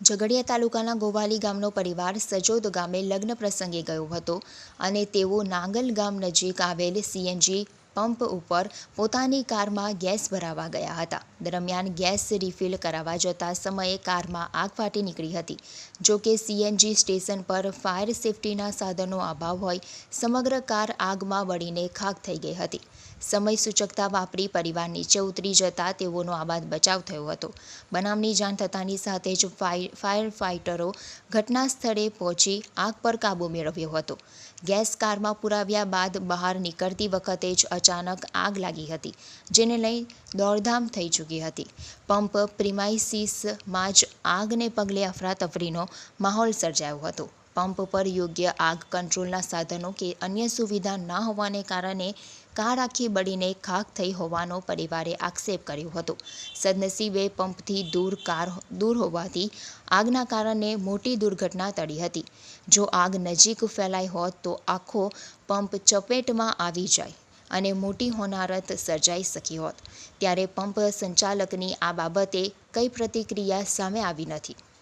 ઝઘડિયા તાલુકાના ગોવાલી ગામનો પરિવાર સજોદ ગામે લગ્ન પ્રસંગે ગયો હતો અને તેઓ નાંગલ ગામ નજીક આવેલ સીએનજી પંપ ઉપર પોતાની કારમાં ગેસ ભરાવા ગયા હતા. દરમિયાન ગેસ રિફિલ કરાવવા જતા સમયે કારમાં આગ ફાટી નીકળી હતી. જો કે સીએનજી સ્ટેશન પર ફાયર સેફટીના સાધનો અભાવ હોય, સમગ્ર કાર આગમાં બળીને ખાખ થઈ ગઈ હતી. સમય સૂચકતા વાપરી પરિવાર નીચે ઉતરી જતા તેઓનો આબાદ બચાવ થયો હતો. બનાવની જાણ થતાની સાથે જ ફાય, ફાયર ફાઇટરો ઘટના સ્થળે પહોંચી આગ પર કાબૂ મેળવ્યો હતો. ગેસ કારમાં પુરાવ્યા બાદ બહાર નીકળતી વખતે જ અચાનક આગ લાગી હતી, જેને લઈ દોડધામ થઈ ચૂકી હતી. પંપ પ્રિમાઇસીસમાં જ આગને પગલે અફરાતફરીનો માહોલ સર્જાયો હતો. પંપ પર યોગ્ય આગ કંટ્રોલના સાધનો કે અન્ય સુવિધા ન હોવાને કારણે કાર આખી બળીને ખાખ થઈ હોવાનો પરિવારે આક્ષેપ કર્યો હતો. સદનસીબે પંપથી દૂર કાર દૂર હોવાથી આગના કારણે મોટી દુર્ઘટના ટળી હતી. જો આગ નજીક ફેલાઈ હોત તો આખો પંપ ચપેટમાં આવી જાય. અને મોટી હોનારત સર્જાઈ શકી હોત. ત્યારે પંપ સંચાલકની આ બાબતે કઈ પ્રતિક્રિયા સામે આવી નથી.